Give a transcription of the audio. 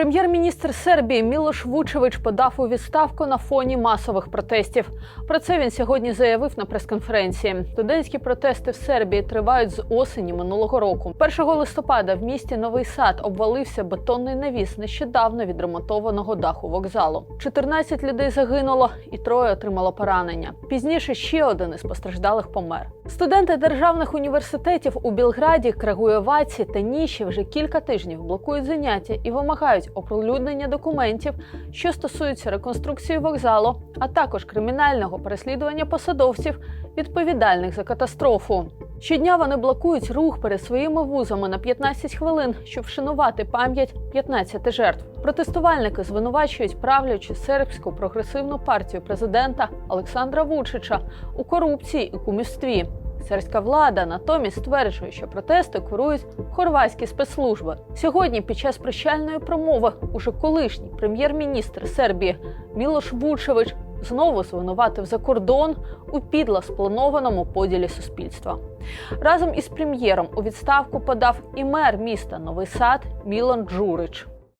Прем'єр-міністр Сербії Мілош Вучевич подав у відставку на фоні масових протестів. Про це він сьогодні заявив на прес-конференції. Студентські протести в Сербії тривають з осені минулого року. 1 листопада в місті Новий Сад обвалився бетонний навіс нещодавно відремонтованого даху вокзалу. 14 людей загинуло і троє отримало поранення. Пізніше ще один із постраждалих помер. Студенти державних університетів у Білграді, Крагуєваці та Ніші вже кілька тижнів блокують заняття і вимагають оприлюднення документів, що стосуються реконструкції вокзалу, а також кримінального переслідування посадовців, відповідальних за катастрофу. Щодня вони блокують рух перед своїми вузами на 15 хвилин, щоб вшанувати пам'ять 15 жертв. Протестувальники звинувачують правлячу сербську прогресивну партію президента Олександра Вучича у корупції і кумівстві. Сербська влада натомість стверджує, що протести курують хорватські спецслужби. Сьогодні, під час прощальної промови, уже колишній прем'єр-міністр Сербії Мілош Вучевич знову звинуватив за кордон у підло спланованому поділі суспільства. Разом із прем'єром у відставку подав і мер міста Новий Сад Мілан Джурич.